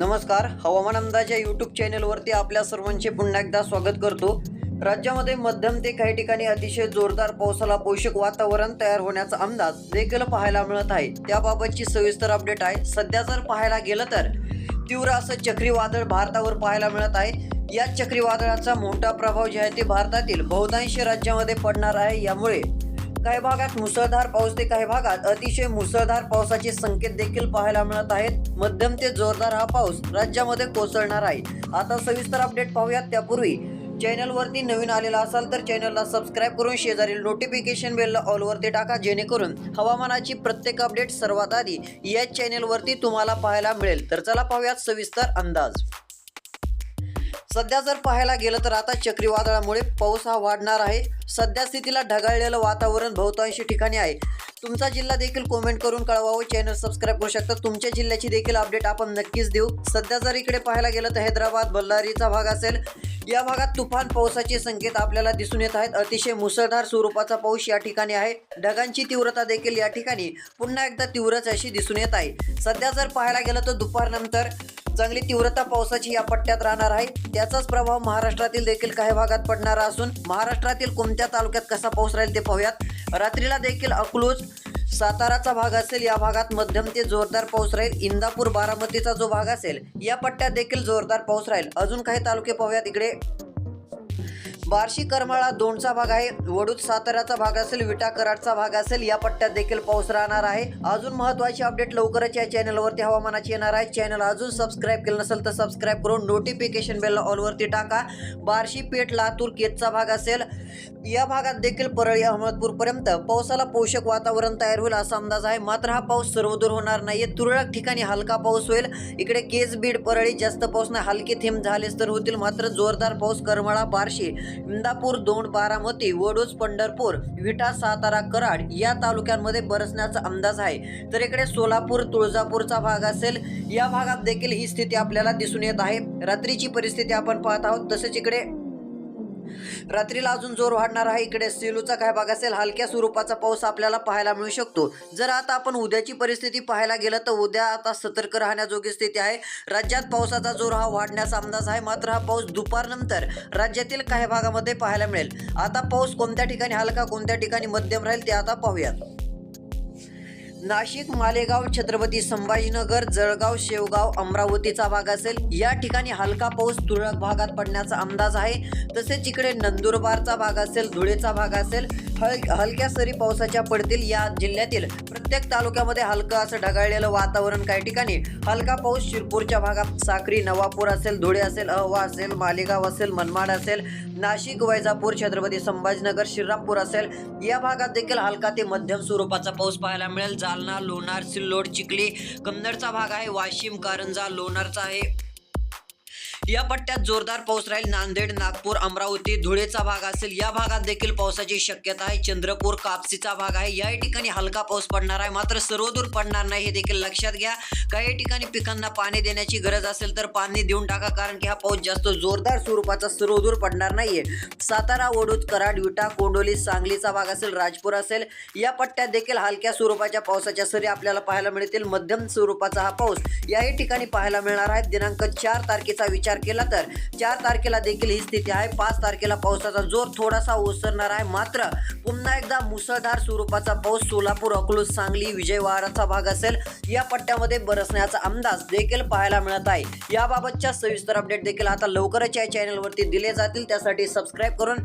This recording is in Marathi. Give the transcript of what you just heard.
नमस्कार हवामान अंदाज या यूट्यूब चॅनलवरती आपल्या सर्वांचे पुन्हा एकदा स्वागत करतो. राज्यामध्ये मध्यम ते काही ठिकाणी अतिशय जोरदार पावसाला पोषक वातावरण तयार होण्याचा अंदाज देखील पाहायला मिळत आहे. त्याबाबतची सविस्तर अपडेट आहे. सध्या जर पाहायला गेलं तर तीव्र असं चक्रीवादळ भारतावर पाहायला मिळत आहे. या चक्रीवादळाचा मोठा प्रभाव जे आहे ते भारतातील बहुतांश राज्यामध्ये पडणार आहे. यामुळे काही भागात मुसळधार पाऊस ते काही भागात अतिशय मुसळधार पावसाचे संकेत देखील पाहायला मिळत आहेत. मध्यम ते जोरदार हा पाऊस राज्यामध्ये कोसळणार आहे. आता सविस्तर अपडेट पाहूयात. त्यापूर्वी चॅनलवरती नवीन आलेला असाल तर चॅनलला सबस्क्राईब करून शेजारील नोटिफिकेशन बेलला ऑलवरती टाका जेणेकरून हवामानाची प्रत्येक अपडेट सर्वात आधी या चॅनलवरती तुम्हाला पाहायला मिळेल. तर चला पाहूयात सविस्तर अंदाज. सध्या जर पाहायला गेलं तर आता चक्रीवादळामुळे पाऊस हा वाढणार आहे. सध्या स्थितीला ढगाळलेलं वातावरण बहुतांशी ठिकाणी आहे. तुमचा जिल्हा देखील कमेंट करून कळवावं. चॅनल सबस्क्राईब करू शकता. तुमच्या जिल्ह्याची देखील अपडेट आपण नक्कीच देऊ. सध्या जर इकडे पाहायला गेलं तर हैदराबाद बल्लारीचा भाग असेल. या भागात तुफान पावसाचे संकेत आपल्याला दिसून येत आहेत. अतिशय मुसळधार स्वरूपाचा पाऊस या ठिकाणी आहे. ढगांची तीव्रता देखील या ठिकाणी पुन्हा एकदा तीव्रच अशी दिसून येत आहे. सध्या जर पाहायला गेलं तर दुपारनंतर चांगली तीव्रता पावसाची या पट्ट्यात राहणार आहे. त्याचाच प्रभाव महाराष्ट्रातील देखील काही भागात पडणारा असून महाराष्ट्रातील कोणत्या तालुक्यात कसा पाऊस राहील ते पाहूयात. रात्रीला देखील अकलूज साताराचा भाग असेल या भागात मध्यम ते जोरदार पाऊस राहील. इंदापूर बारामतीचा जो भाग असेल या पट्ट्यात देखील जोरदार पाऊस राहील. अजून काही तालुके पाहूयात इकडे. बार्शी करमाळा दोनचा भाग आहे. वडूद साताऱ्याचा भाग असेल विटा कराडचा भाग असेल या पट्ट्यात देखील पाऊस राहणार आहे. अजून महत्वाची अपडेट लवकरच या चॅनलवरती हवामानाची येणार आहे. चॅनल अजून सबस्क्राईब केलं नसेल तर सबस्क्राईब करून नोटिफिकेशन बेल ऑलवरती टाका. बार्शी पेठ लातूर केतचा भाग असेल या भागात देखील परळी अहमदपूरपर्यंत पावसाला पोषक वातावरण तयार होईल असा अंदाज आहे. मात्र हा पाऊस सर्वदूर होणार नाहीये. तुरळक ठिकाणी हलका पाऊस होईल. इकडे केस बीड परळी जास्त पाऊस नाही. हलके थेंब झालेच तर होतील. मात्र जोरदार पाऊस करमाळा बार्शी इंदापूर दोंड बारामती वडूज पंढरपूर विटा सातारा कराड या तालुक्यांमध्ये बरसण्याचा अंदाज आहे. तर इकडे सोलापूर तुळजापूरचा भाग असेल या भागात देखील ही स्थिती आपल्याला दिसून येत आहे. रात्रीची परिस्थिती आपण पाहत आहोत. तसेच इकडे रात्रीला अजून जोर वाढणार आहे. इकडे सेलूचा काय भाग असेल हलक्या स्वरूपाचा पाऊस आपल्याला पाहायला मिळू शकतो. जर आता आपण उद्याची परिस्थिती पाहायला गेलं तर उद्या आता सतर्क राहण्याजोगी स्थिती आहे. राज्यात पावसाचा जोर हा वाढण्याचा अंदाज आहे. मात्र हा पाऊस दुपारनंतर राज्यातील काही भागामध्ये पाहायला मिळेल. आता पाऊस कोणत्या ठिकाणी हलका कोणत्या ठिकाणी मध्यम राहील ते आता पाहूयात. नाशिक मालेगाव छत्रपती संभाजीनगर जळगाव शेवगाव अमरावतीचा भाग असेल. या ठिकाणी हलका पाऊस तुरळक भागात पडण्याचा अंदाज आहे. तसेच इकडे नंदुरबारचा भाग असेल धुळेचा भाग असेल हल हलक्या सरी पावसाच्या पडतील या जिल्ह्यातील प्रत्येक तालुक्यामध्ये हलकं असं ढगाळलेलं वातावरण काही ठिकाणी. हलका पाऊस शिरपूरच्या भागात साक्री नवापूर असेल धुळे असेल अहवा असेल मालेगाव असेल मनमाड असेल नाशिक वैजापूर छत्रपती संभाजीनगर श्रीरामपूर असेल. या भागात देखील हलका ते मध्यम स्वरूपाचा पाऊस पाहायला मिळेल. जालना लोणार सिल्लोड चिखली. कन्नडचा भाग आहे वाशिम कारंजा लोणारचा आहे. या पट्ट्यात जोरदार पाऊस राहील. नांदेड नागपूर अमरावती धुळेचा भाग असेल. या भागात देखील पावसाची शक्यता आहे. चंद्रपूर कापसीचा भाग आहे. या ठिकाणी हलका पाऊस पडणार आहे. मात्र सर्वदूर पडणार नाही हे देखील लक्षात घ्या. काही ठिकाणी पिकांना पाणी देण्याची गरज असेल तर पाणी देऊन टाका कारण की हा पाऊस जास्त जोरदार स्वरूपाचा सर्वदूर पडणार नाहीये. सातारा वडूद कराड विटा कोंडोली सांगलीचा भाग असेल राजपूर असेल. या पट्ट्यात देखील हलक्या स्वरूपाच्या पावसाच्या सरी आपल्याला पाहायला मिळतील. मध्यम स्वरूपाचा हा पाऊस याही ठिकाणी पाहायला मिळणार आहे. दिनांक चार तारखेचा विचार तारखेला तर चार तारखेला देखील ही स्थिती आहे. पाच तारखेला पावसाचा जोर थोडासा ओसरणार आहे. मात्र पुन्हा एकदा मुसळधार स्वरूपाचा पाऊस सोलापूर अकलूज सांगली विजयवाडाचा भाग असेल. या पट्ट्यामध्ये बरसण्याचा अंदाज देखील पाहायला मिळत आहे. याबाबतच्या सविस्तर अपडेट देखील आता लवकरच या चॅनलवरती दिले जातील. त्यासाठी सबस्क्राईब करून